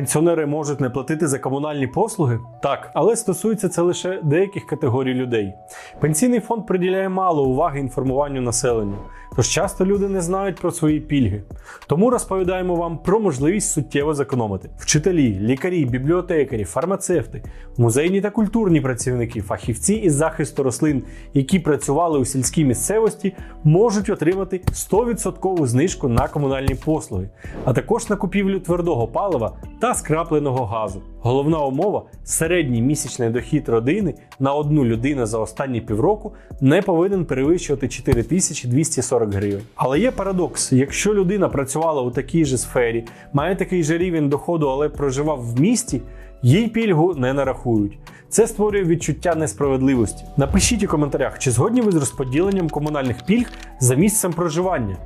Пенсіонери можуть не платити за комунальні послуги? Так, але стосується це лише деяких категорій людей. Пенсійний фонд приділяє мало уваги інформуванню населення, тож часто люди не знають про свої пільги. Тому розповідаємо вам про можливість суттєво зекономити. Вчителі, лікарі, бібліотекарі, фармацевти, музейні та культурні працівники, фахівці із захисту рослин, які працювали у сільській місцевості, можуть отримати 100% знижку на комунальні послуги, а також на купівлю твердого палива та скрапленого газу. Головна умова середній місячний дохід родини на одну людину за останні півроку не повинен перевищувати 4240 гривень. Але є парадокс: якщо людина працювала у такій же сфері, має такий же рівень доходу, але проживав в місті. Їй пільгу не нарахують. Це створює відчуття несправедливості. Напишіть у коментарях, чи згодні ви з розподіленням комунальних пільг за місцем проживання.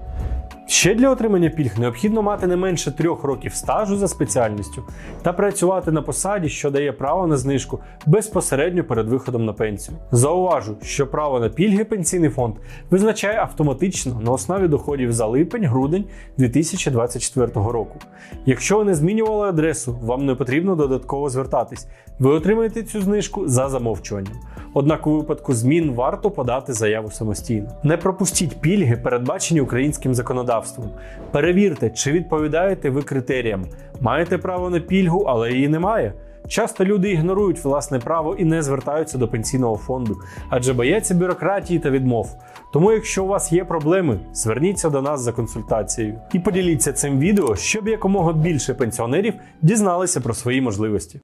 Ще для отримання пільг необхідно мати не менше трьох років стажу за спеціальністю та працювати на посаді, що дає право на знижку безпосередньо перед виходом на пенсію. Зауважу, що право на пільги пенсійний фонд визначає автоматично на основі доходів за липень-грудень 2024 року. Якщо ви не змінювали адресу, вам не потрібно додатково звертатись. Ви отримаєте цю знижку за замовчуванням. Однак у випадку змін варто подати заяву самостійно. Не пропустіть пільги, передбачені українським законодавством. Перевірте, чи відповідаєте ви критеріям. Маєте право на пільгу, але її немає. Часто люди ігнорують власне право і не звертаються до пенсійного фонду, адже бояться бюрократії та відмов. Тому, якщо у вас є проблеми, зверніться до нас за консультацією і поділіться цим відео, щоб якомога більше пенсіонерів дізналися про свої можливості.